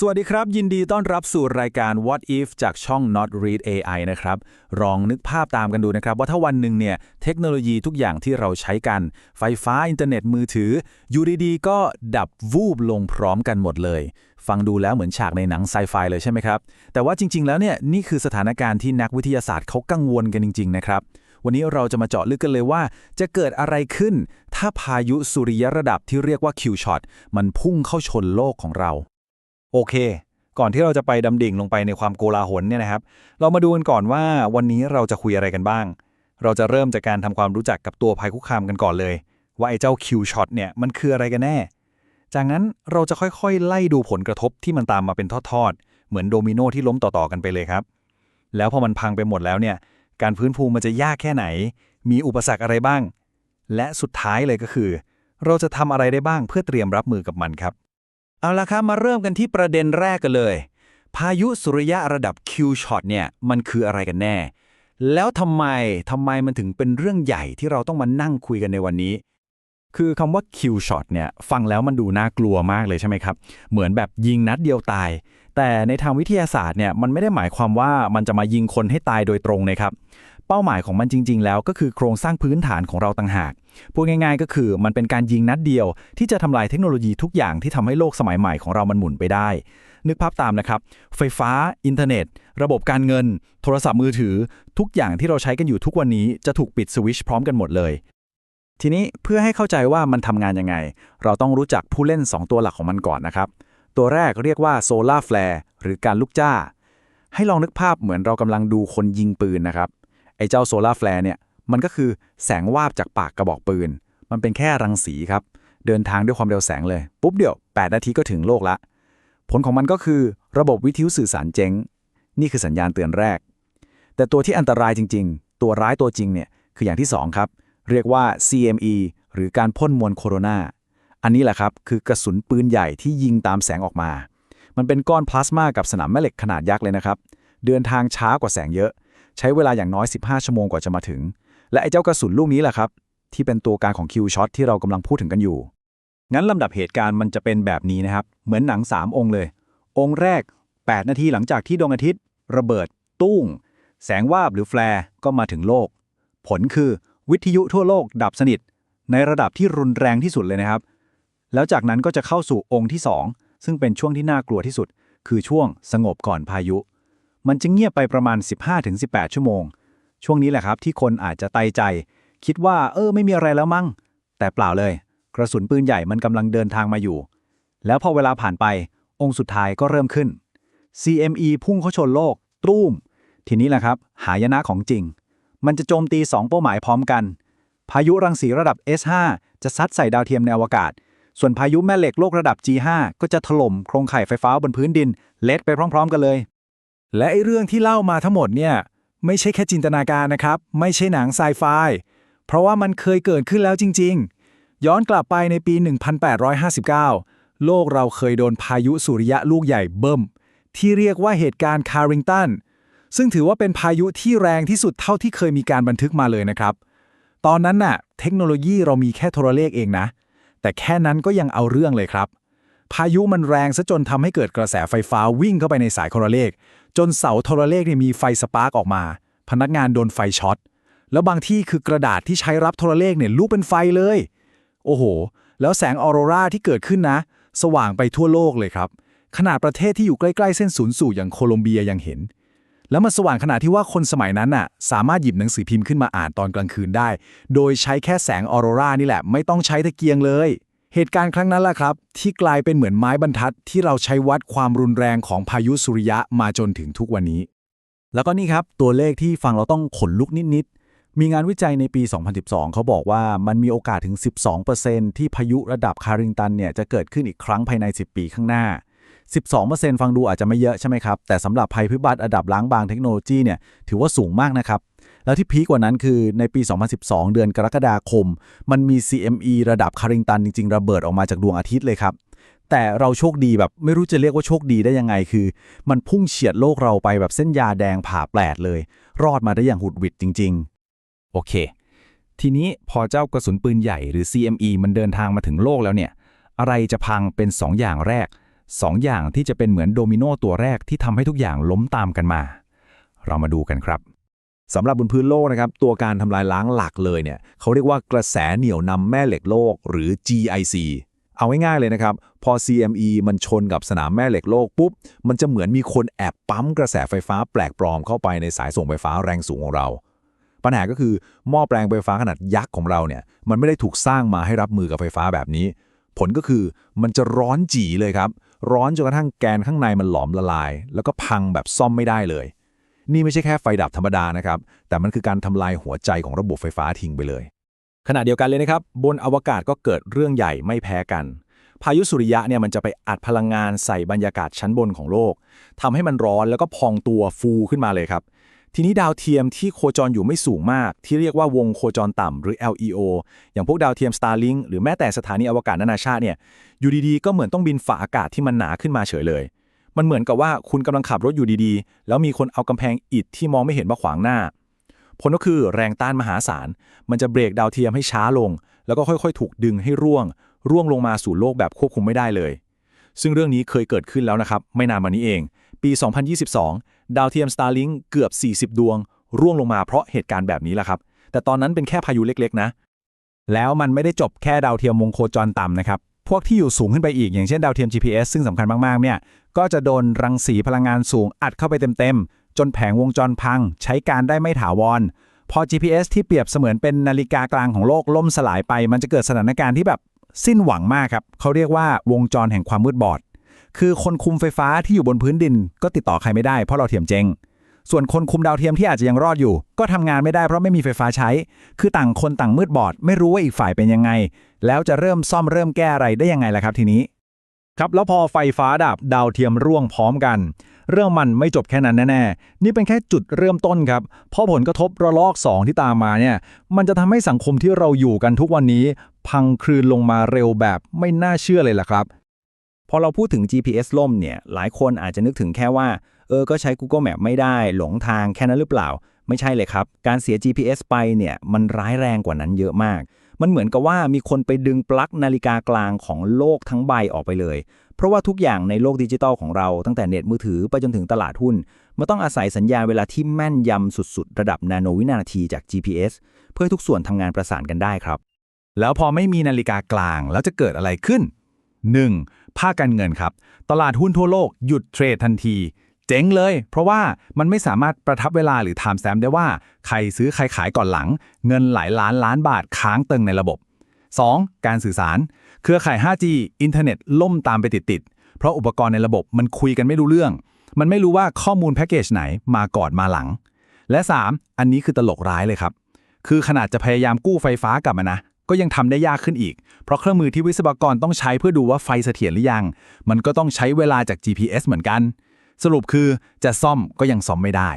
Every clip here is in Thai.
สวัสดีครับ ยินดีต้อนรับสู่รายการ What If จากช่อง Not Read AI นะครับลองนึกภาพตามกันดูนะครับ ว่าถ้าวันหนึ่งเนี่ยเทคโนโลยีทุกอย่างที่เราใช้กัน ไฟฟ้าอินเทอร์เน็ตมือถือ อยู่ดีๆ ก็ดับวูบลงพร้อมกันหมดเลย ฟังดูแล้วเหมือนฉากในหนังไซไฟเลยใช่ไหมครับ แต่ว่าจริง ๆ แล้วเนี่ยนี่คือสถานการณ์ที่นักวิทยาศาสตร์เขากังวลกันจริง ๆ นะครับวันนี้เราจะมาเจาะลึกกันเลยว่า จะเกิดอะไรขึ้น ถ้าพายุสุริยระดับที่เรียกว่า Q-shot มันพุ่งเข้าชนโลกของเรา โอเค ก่อนที่เราจะไปดำดิ่งลงไปในความโกลาหลเนี่ยนะครับ เรามาดูกันก่อนว่าวันนี้เราจะคุยอะไรกันบ้าง เราจะเริ่มจากการทำความรู้จักกับตัวภัยคุกคามกันก่อนเลย ว่าไอ้เจ้าคิวช็อตเนี่ยมันคืออะไรกันแน่ จากนั้นเราจะค่อยๆ ไล่ดูผลกระทบที่มันตามมาเป็นทอดๆ เหมือนโดมิโนที่ล้มต่อๆกันไปเลยครับ แล้วพอมันพังไปหมดแล้วเนี่ยการฟื้นฟูมันจะยากแค่ไหน มีอุปสรรคอะไรบ้าง และสุดท้ายเลยก็คือ เราจะทำอะไรได้บ้างเพื่อเตรียมรับมือกับมันครับ เอาละครับ มาเริ่มกันที่ประเด็นแรกกันเลย พายุสุริยะระดับ Q-shot เนี่ยมันคืออะไรกันแน่ แล้วทำไมทำไมมันถึงเป็นเรื่องใหญ่ที่เราต้องมานั่งคุยกันในวันนี้ คือคำว่า Q-shot เนี่ยฟังแล้วมันดูน่ากลัวมากเลยใช่ไหมครับ เหมือนแบบยิงนัดเดียวตาย แต่ในทางวิทยาศาสตร์เนี่ยมันไม่ได้หมายความว่ามันจะมายิงคนให้ตายโดยตรงนะครับ เป้าหมายของมันจริง ๆ แล้วก็คือโครงสร้างพื้นฐานของเราต่างหาก พูดง่าย ๆ ก็คือมันเป็นการยิงนัดเดียว ที่จะทำลายเทคโนโลยีทุกอย่างที่ทำให้โลกสมัยใหม่ของเรามันหมุนไปได้ นึกภาพตามนะครับ ไฟฟ้า อินเทอร์เน็ต ระบบการเงิน โทรศัพท์มือถือ ทุกอย่างที่เราใช้กันอยู่ทุกวันนี้จะถูกปิดสวิชพร้อมกันหมดเลยทีนี้เพื่อให้เข้าใจว่ามันทำงานยังไง เราต้องรู้จักผู้เล่น 2 ตัวหลักของมันก่อนนะครับ ตัวแรกเรียกว่าโซลาร์แฟลร์หรือการลุกจ้า ให้ลองนึกภาพเหมือนเรากำลังดูคนยิงปืนนะครับ ไอ้เจ้าโซลาร์แฟลร์เนี่ยมันก็คือแสงวาบจากปากกระบอกปืน มันเป็นแค่รังสีครับ เดินทางด้วยความเร็วแสงเลย ปุ๊บเดียว 8 นาทีก็ถึงโลกละ ผลของมันก็คือระบบวิทยุสื่อสารเจ๊ง นี่คือสัญญาณเตือนแรก แต่ตัวที่อันตรายจริง ๆ ตัวร้ายตัวจริงเนี่ยคืออย่างที่ 2 ครับ เรียกว่า CME หรือการพ่นมวลโคโรนา อันนี้แหละครับ คือกระสุนปืนใหญ่ที่ยิงตามแสงออกมา มันเป็นก้อนพลาสมากับสนามแม่เหล็กขนาดยักษ์เลยนะครับ เดินทางช้ากว่าแสงเยอะ ใช้เวลาอย่างน้อย 15 ชั่วโมงกว่าจะมาถึง และไอ้เจ้ากระสุนลูกนี้แหละครับ ที่เป็นตัวการของคิวช็อตที่เรากำลังพูดถึงกันอยู่ งั้นลำดับเหตุการณ์มันจะเป็นแบบนี้นะครับ เหมือนหนัง 3 องค์เลย องค์แรก 8 นาทีหลังจากที่ดวงอาทิตย์ ระเบิด ตุ้ง แสงวาบหรือแฟลร์ก็มาถึงโลก ผลคือวิทยุทั่วโลกดับสนิท ในระดับที่รุนแรงที่สุดเลยนะครับ แล้วจากนั้นก็จะเข้าสู่องค์ที่ 2 ซึ่งเป็นช่วงที่น่ากลัวที่สุด คือช่วงสงบก่อนพายุ มันจะเงียบไปประมาณ 15-18 ชั่วโมง ช่วงนี้แหละครับที่คนอาจจะไตใจ คิดว่าเออไม่มีอะไรแล้วมั้ง แต่เปล่าเลย กระสุนปืนใหญ่มันกำลังเดินทางมาอยู่ แล้วพอเวลาผ่านไป องค์สุดท้ายก็เริ่มขึ้น CME พุ่งเข้าชนโลกตรูมทีนี้แหละครับ หายนะของจริง มันจะโจมตี 2 เป้าหมายพร้อมกัน พายุรังสีระดับ S5 จะซัดใส่ดาวเทียมในอวกาศ ส่วนพายุแม่เหล็กโลกระดับ G5 ก็จะถล่มโครงข่ายไฟฟ้าบนพื้นดิน เละไปพร้อม ๆ กันเลย และไอ้เรื่องที่เล่ามาทั้งหมดเนี่ยไม่ใช่แค่จินตนาการนะครับ ไม่ใช่หนังไซไฟเพราะว่ามันเคยเกิดขึ้นแล้วจริง ๆ ย้อนกลับไปในปี 1859 โลกเราเคยโดนพายุสุริยะลูกใหญ่เบิ่มที่เรียกว่าเหตุการณ์คาริงตัน ซึ่งถือว่าเป็นพายุที่แรงที่สุดเท่าที่เคยมีการบันทึกมาเลยนะครับ ตอนนั้นน่ะ เทคโนโลยีเรามีแค่โทรเลขเองนะ แต่แค่นั้นก็ยังเอาเรื่องเลยครับ พายุมันแรงซะจนทำให้เกิดกระแสไฟฟ้าวิ่งเข้าไปในสายโทรเลข จนเสาโทรเลขเนี่ยมีไฟสปาร์กออกมา พนักงานโดนไฟช็อต แล้วบางที่คือกระดาษที่ใช้รับโทรเลขเนี่ยลุกเป็นไฟเลย โอ้โห แล้วแสงออโรราที่เกิดขึ้นนะ สว่างไปทั่วโลกเลยครับ ขนาดประเทศที่อยู่ใกล้ๆเส้นศูนย์สูตรอย่างโคลอมเบียยังเห็น แล้วมันสว่างขนาดที่ว่าคนสมัยนั้นน่ะ สามารถหยิบหนังสือพิมพ์ขึ้นมาอ่านตอนกลางคืนได้ โดยใช้แค่แสงออโรรานี่แหละ ไม่ต้องใช้ตะเกียงเลย เหตุการณ์ครั้งนั้นแหละครับ ที่กลายเป็นเหมือนไม้บรรทัดที่เราใช้วัดความรุนแรงของพายุสุริยะมาจนถึงทุกวันนี้ แล้วก็นี่ครับ ตัวเลขที่ฟังเราต้องขนลุกนิดๆ มีงานวิจัยในปี 2012 เขาบอกว่ามันมีโอกาสถึง 12%ที่พายุระดับคาริงตันเนี่ยจะเกิดขึ้นอีกครั้งภายใน 10 ปีข้างหน้า 12%ฟังดูอาจจะไม่เยอะใช่ไหมครับ แต่สำหรับภัยพิบัติระดับล้างบางเทคโนโลยีเนี่ยถือว่าสูงมากนะครับ แล้วที่พีกว่านั้นคือในปี 2012 เดือนกรกฎาคม มันมี CME ระดับคาริงตันจริง ๆ ระเบิดออกมาจากดวงอาทิตย์เลยครับ แต่เราโชคดีแบบไม่รู้จะเรียกว่าโชคดีได้ยังไงคือ มันพุ่งเฉียดโลกเราไปแบบเส้นยาแดงผ่าแปลดเลย รอดมาได้อย่างหุดหวิดจริง ๆ โอเค ทีนี้พอเจ้ากระสุนปืนใหญ่หรือ CME มันเดินทางมาถึงโลกแล้วเนี่ย อะไรจะพังเป็น 2 อย่างแรกสองอย่างที่จะเป็นเหมือนโดมิโนตัวแรกที่ทำให้ทุกอย่างล้มตามกันมา เรามาดูกันครับ สำหรับบนพื้นโลกนะครับ ตัวการทำลายล้างหลักเลยเนี่ยเขาเรียกว่ากระแสเหนี่ยวนำแม่เหล็กโลกหรือ GIC เอาง่ายๆเลยนะครับ พอ CME มันชนกับสนามแม่เหล็กโลกปุ๊บ มันจะเหมือนมีคนแอบปั๊มกระแสไฟฟ้าแปลกปลอมเข้าไปในสายส่งไฟฟ้าแรงสูงของเรา ปัญหาก็คือหม้อแปลงไฟฟ้าขนาดยักษ์ของเราเนี่ย มันไม่ได้ถูกสร้างมาให้รับมือกับไฟฟ้าแบบนี้ ผลก็คือมันจะร้อนจีเลยครับ ร้อนจนกระทั่งแกนข้างในมันหลอมละลาย แล้วก็พังแบบซ่อมไม่ได้เลย นี่ไม่ใช่แค่ไฟดับธรรมดานะครับ แต่มันคือการทำลายหัวใจของระบบไฟฟ้าทิ้งไปเลย ขณะเดียวกันเลยนะครับ บนอวกาศก็เกิดเรื่องใหญ่ไม่แพ้กัน พายุสุริยะเนี่ยมันจะไปอัดพลังงานใส่บรรยากาศชั้นบนของโลกทำให้มันร้อนแล้วก็พองตัวฟูขึ้นมาเลยครับ ทีนี้ดาวเทียมที่โคจรอยู่ไม่สูงมาก ที่เรียกว่าวงโคจรต่ำหรือ LEO อย่างพวกดาวเทียม Starlink หรือแม้แต่สถานีอวกาศนานาชาติเนี่ยอยู่ดีๆก็เหมือนต้องบินฝ่าอากาศที่มันหนาขึ้นมาเฉยเลย มันเหมือนกับว่าคุณกำลังขับรถอยู่ดีๆ แล้วมีคนเอากำแพงอิฐที่มองไม่เห็นมาขวางหน้า ผลก็คือแรงต้านมหาศาล มันจะเบรกดาวเทียมให้ช้าลง แล้วก็ค่อยๆ ถูกดึงให้ร่วง ร่วงลงมาสู่โลกแบบควบคุมไม่ได้เลย ซึ่งเรื่องนี้เคยเกิดขึ้นแล้วนะครับ ไม่นานมานี้เอง ปี 2022 ดาวเทียม Starlink เกือบ 40 ดวง ร่วงลงมาเพราะเหตุการณ์แบบนี้แหละครับ แต่ตอนนั้นเป็นแค่พายุเล็กๆ นะ แล้วมันไม่ได้จบแค่ดาวเทียมวงโคจรต่ำนะครับ พวกที่อยู่สูงขึ้นไปอีกอย่างเช่นดาวเทียม GPS ซึ่งสำคัญมากๆ เนี่ย ก็จะโดนรังสีพลังงานสูงอัดเข้าไปเต็มๆ จนแผงวงจรพัง ใช้การได้ไม่ถาวร พอ GPS ที่เปรียบเสมือนเป็นนาฬิกากลางของโลกล่มสลายไป มันจะเกิดสถานการณ์ที่แบบสิ้นหวังมากครับเขาเรียกว่าวงจรแห่งความมืดบอด คือคนคุมไฟฟ้าที่อยู่บนพื้นดินก็ติดต่อใครไม่ได้เพราะเราเทียมเจง ส่วนคนคุมดาวเทียมที่อาจจะยังรอดอยู่ ก็ทำงานไม่ได้เพราะไม่มีไฟฟ้าใช้ คือต่างคนต่างมืดบอด ไม่รู้ว่าอีกฝ่ายเป็นยังไง แล้วจะเริ่มซ่อมเริ่มแก้อะไรได้ยังไงล่ะครับทีนี้ ครับแล้วพอไฟฟ้าดับดาวเทียมร่วงพร้อมกัน เรื่องมันไม่จบแค่นั้นแน่ๆนี่เป็นแค่จุดเริ่มต้นครับเพราะผลกระทบระลอก 2 ที่ตามมาเนี่ยมันจะทำให้สังคมที่เราอยู่กันทุกวันนี้ พังคลืนลงมาเร็วแบบไม่น่าเชื่อเลยล่ะครับพอเราพูดถึง GPS ล่มเนี่ย หลายคนอาจจะนึกถึงแค่ว่า เออ ก็ใช้ Google Map ไม่ได้หลงทางแค่นั้นหรือเปล่า ไม่ใช่เลยครับ การเสีย GPS ไปเนี่ยมันร้ายแรงกว่านั้นเยอะมาก มันเหมือนกับว่ามีคนไปดึงปลั๊กนาฬิกากลางของโลกทั้งใบออกไปเลย เพราะว่าทุกอย่างในโลกดิจิตอลของเราตั้งแต่เน็ตมือถือไปจนถึงตลาดหุ้นมันต้องอาศัยสัญญาณเวลาที่แม่นยำสุดๆ ระดับนาโนวินาทีจาก GPS เพื่อทุกส่วนทำงานประสานกันได้ครับ แล้วพอไม่มีนาฬิกากลางแล้วจะเกิดอะไรขึ้น 1. ภาคการเงินครับ ตลาดหุ้นทั่วโลกหยุดเทรดทันที เจ๊งเลย เพราะว่ามันไม่สามารถประทับเวลาหรือ time stamp ได้ว่า ใครซื้อใครขายก่อนหลัง เงินหลายล้านล้านบาทค้างเติงในระบบ 2. การสื่อสาร เครือข่าย 5G อินเทอร์เน็ตล่มตามไปติดๆ เพราะอุปกรณ์ในระบบมันคุยกันไม่รู้เรื่อง มันไม่รู้ว่าข้อมูลแพ็กเกจไหนมาก่อนมาหลัง และ 3. อันนี้คือตลกร้ายเลยครับ คือขนาดจะพยายามกู้ไฟฟ้ากลับมานะ ก็ยังทำได้ยากขึ้นอีก เพราะเครื่องมือที่วิศวกรต้องใช้เพื่อดูว่าไฟเสถียรหรือยัง มันก็ต้องใช้เวลาจาก GPS เหมือนกัน สรุปคือจะซ่อมก็ยังซ่อมไม่ได้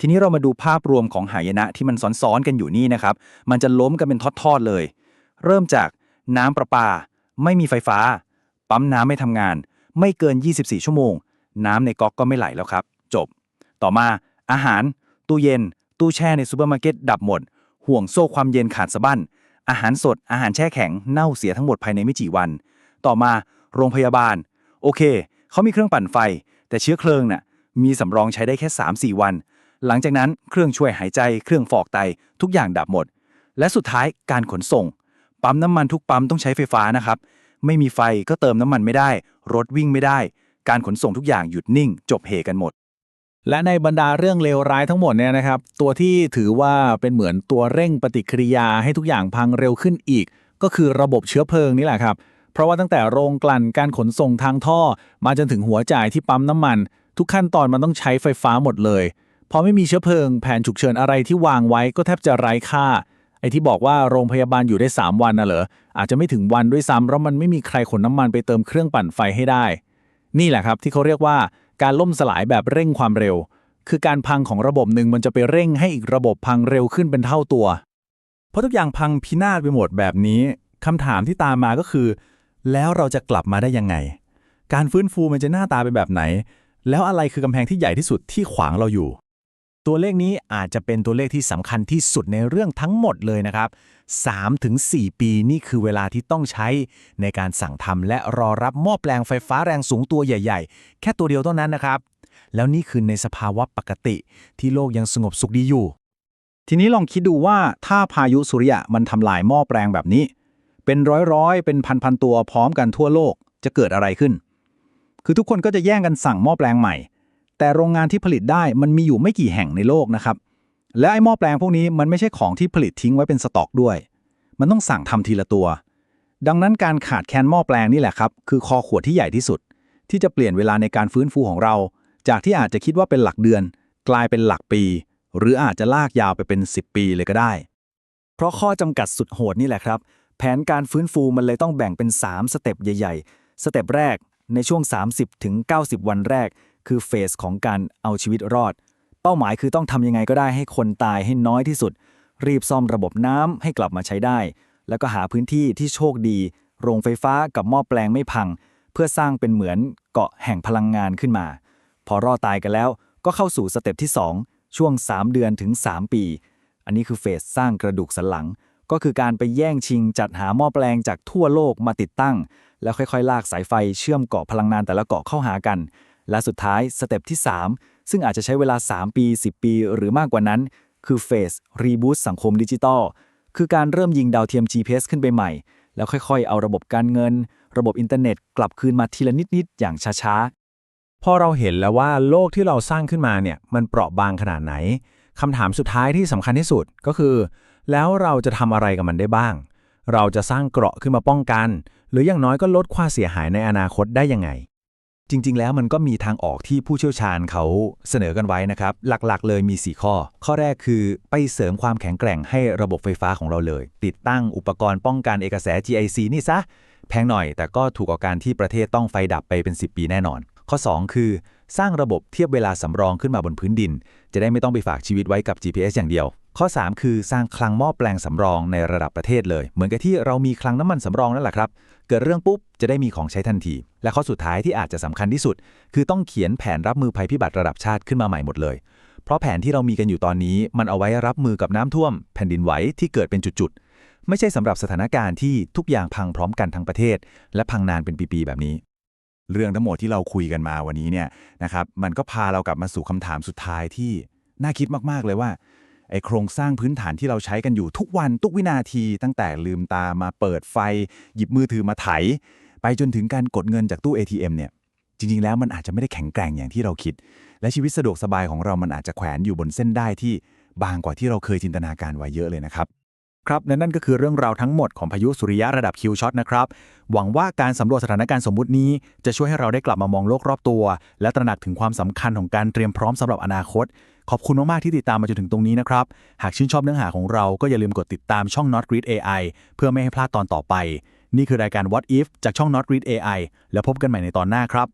ทีนี้เรามาดูภาพรวมของหายนะที่มันซ้อนๆกันอยู่นี่นะครับ มันจะล้มกันเป็นทอดๆเลย เริ่มจากน้ำประปา ไม่มีไฟฟ้า ปั๊มน้ำไม่ทำงาน ไม่เกิน 24 ชั่วโมง น้ำในก๊อกก็ไม่ไหลแล้วครับ จบ ต่อมาอาหาร ตู้เย็น ตู้แช่ในซูเปอร์มาร์เก็ตดับหมด ห่วงโซ่ความเย็นขาดสะบั้น อาหารสด อาหารแช่แข็ง เน่าเสียทั้งหมดภายในไม่กี่วัน ต่อมา โรงพยาบาล โอเค เขามีเครื่องปั่นไฟ แต่เชื้อเพลิงน่ะมีสำรองใช้ได้แค่ 3-4 วัน หลังจากนั้นเครื่องช่วยหายใจเครื่องฟอกไตทุกอย่างดับหมด และสุดท้ายการขนส่ง ปั๊มน้ำมันทุกปั๊มต้องใช้ไฟฟ้านะครับ ไม่มีไฟก็เติมน้ำมันไม่ได้ รถวิ่งไม่ได้ การขนส่งทุกอย่างหยุดนิ่ง จบเหกันหมด และในบรรดาเรื่องเลวร้ายทั้งหมดเนี่ยนะครับ ตัวที่ถือว่าเป็นเหมือนตัวเร่งปฏิกิริยาให้ทุกอย่างพังเร็วขึ้นอีก ก็คือระบบเชื้อเพลิงนี่แหละครับ เพราะว่าตั้งแต่โรงกลั่นการขนส่งทางท่อ มาจนถึงหัวจ่ายที่ปั๊มน้ำมัน ทุกขั้นตอนมันต้องใช้ไฟฟ้าหมดเลยพอไม่มีเชื้อเพลิงแผนฉุกเฉินอะไรที่วางไว้ก็แทบจะไร้ค่าไอ้ที่บอกว่าโรงพยาบาลอยู่ได้ 3 วันน่ะเหรออาจจะไม่ถึงวันด้วยซ้ำเพราะมันไม่มีใครขนน้ำมันไปเติมเครื่องปั่นไฟให้ได้ นี่แหละครับที่เขาเรียกว่าการล่มสลายแบบเร่งความเร็ว คือการพังของระบบหนึ่งมันจะไปเร่งให้อีกระบบพังเร็วขึ้นเป็นเท่าตัว เพราะทุกอย่างพังพินาศไปหมดแบบนี้คำถามที่ตามมาก็คือ แล้วเราจะกลับมาได้ยังไง การฟื้นฟูมันจะหน้าตาเป็นแบบไหน แล้วอะไรคือกำแพงที่ใหญ่ที่สุดที่ขวางเราอยู่ ตัวเลขนี้อาจจะเป็นตัวเลขที่สำคัญที่สุดในเรื่องทั้งหมดเลยนะครับ 3-4 ปีนี่คือเวลาที่ต้องใช้ในการสั่งทำและรอรับหม้อแปลงไฟฟ้าแรงสูงตัวใหญ่ ๆ แค่ตัวเดียวเท่านั้นนะครับ แล้วนี่คือในสภาวะปกติที่โลกยังสงบสุขดีอยู่ ทีนี้ลองคิดดูว่าถ้าพายุสุริยะมันทำลายหม้อแปลงแบบนี้ เป็นร้อยๆ เป็นพันๆตัวพร้อมกันทั่วโลกจะเกิดอะไรขึ้น คือทุกคนก็จะแย่งกันสั่งหม้อแปลงใหม่ แต่โรงงานที่ผลิตได้มันมีอยู่ไม่กี่แห่งในโลกนะครับ และไอ้หม้อแปลงพวกนี้มันไม่ใช่ของที่ผลิตทิ้งไว้เป็นสต็อกด้วย มันต้องสั่งทำทีละตัว ดังนั้นการขาดแคลนหม้อแปลงนี่แหละครับ คือคอขวดที่ใหญ่ที่สุด ที่จะเปลี่ยนเวลาในการฟื้นฟูของเรา จากที่อาจจะคิดว่าเป็นหลักเดือน กลายเป็นหลักปี หรืออาจจะลากยาวไปเป็น 10 ปีเลยก็ได้ เพราะข้อจำกัดสุดโหดนี่แหละครับ แผนการฟื้นฟูมันเลยต้องแบ่งเป็น 3 สเต็ปใหญ่ ๆ สเต็ปแรกในช่วง 30ถึง90 วันแรก คือเฟสของการเอาชีวิตรอด เป้าหมายคือต้องทำยังไงก็ได้ให้คนตายให้น้อยที่สุด รีบซ่อมระบบน้ำให้กลับมาใช้ได้ แล้วก็หาพื้นที่ที่โชคดี โรงไฟฟ้ากับหม้อแปลงไม่พัง เพื่อสร้างเป็นเหมือนเกาะแห่งพลังงานขึ้นมา พอรอดตายกันแล้วก็เข้าสู่สเต็ปที่ 2 ช่วง 3 เดือนถึง 3 ปี อันนี้คือเฟสสร้างกระดูกสันหลัง ก็คือการไปแย่งชิงจัดหาหม้อแปลงจากทั่วโลกมาติดตั้ง แล้วค่อยๆ ลากสายไฟเชื่อมเกาะพลังงานแต่ละเกาะเข้าหากัน และสุดท้ายสเต็ปที่ 3 ซึ่งอาจจะใช้เวลา 3 ปี 10 ปี หรือมากกว่านั้น คือเฟสรีบูตสังคมดิจิตอลคือการเริ่มยิงดาวเทียม GPS ขึ้นไปใหม่ แล้วค่อยๆ เอาระบบการเงิน ระบบอินเทอร์เน็ต กลับคืนมาทีละนิดๆอย่างช้าๆพอเราเห็นแล้วว่าโลกที่เราสร้างขึ้นมาเนี่ยมันเปราะบางขนาดไหนคำถามสุดท้ายที่สำคัญที่สุดก็คือ แล้วเราจะทำอะไรกับมันได้บ้าง เราจะสร้างเกราะขึ้นมาป้องกัน หรืออย่างน้อยก็ลดความเสียหายในอนาคตได้ยังไง จริง ๆ แล้วมันก็มีทางออกที่ผู้เชี่ยวชาญเขาเสนอกันไว้นะครับ หลักๆ เลยมี 4 ข้อ ข้อแรกคือไปเสริมความแข็งแกร่งให้ระบบไฟฟ้าของเราเลย ติดตั้งอุปกรณ์ป้องกันเอกระแส GIC นี่ซะแพงหน่อยแต่ก็ถูกกว่าการที่ประเทศต้องไฟดับไปเป็น 10 ปีแน่นอน ข้อ 2 คือ สร้างระบบเทียบเวลาสำรองขึ้นมาบนพื้นดิน จะได้ไม่ต้องไปฝากชีวิตไว้กับ GPS อย่างเดียว ข้อ 3 คือสร้างคลังหม้อแปลงสำรองในระดับประเทศเลย เหมือนกับที่เรามีคลังน้ำมันสำรองนั่นแหละครับ เกิดเรื่องปุ๊บจะได้มีของใช้ทันที และข้อสุดท้ายที่อาจจะสำคัญที่สุด คือต้องเขียนแผนรับมือภัยพิบัติระดับชาติขึ้นมาใหม่หมดเลยเพราะแผนที่เรามีกันอยู่ตอนนี้ มันเอาไว้รับมือกับน้ำท่วม แผ่นดินไหวที่เกิดเป็นจุดๆ ไม่ใช่สำหรับสถานการณ์ที่ทุกอย่างพังพร้อมกันทั้งประเทศ และพังนานเป็นปี ๆ แบบนี้ เรื่องทั้งหมดที่เราคุยกันมาวันนี้เนี่ยนะครับมันก็พาเรากลับมาสู่คำถามสุดท้ายที่น่าคิดมากๆเลยว่าไอโครงสร้างพื้นฐานที่เราใช้กันอยู่ทุกวันทุกวินาที ตั้งแต่ลืมตามาเปิดไฟ หยิบมือถือมาไถ ไปจนถึงการกดเงินจากตู้ ATM เนี่ยจริง ๆ แล้วมันอาจจะไม่ได้แข็งแกร่งอย่างที่เราคิด และชีวิตสะดวกสบายของเรามันอาจจะแขวนอยู่บนเส้นได้ที่บางกว่าที่เราเคยจินตนาการไว้เยอะเลยนะครับ ครับและนั่นก็คือเรื่องราวทั้งหมดของพายุสุริยะระดับคิวช็อตนะครับ หวังว่าการสำรวจสถานการณ์สมมุตินี้ จะช่วยให้เราได้กลับมามองโลกรอบตัว และตระหนักถึงความสำคัญของการเตรียมพร้อมสำหรับอนาคต ขอบคุณมาก ๆ ที่ติดตามมาจนถึงตรงนี้นะครับ หากชื่นชอบเนื้อหาของเราก็อย่าลืมกดติดตามช่อง Not Read AI เพื่อไม่ให้พลาดตอนต่อไป นี่คือรายการ What If จากช่อง Not Read AI แล้วพบกันใหม่ในตอนหน้าครับ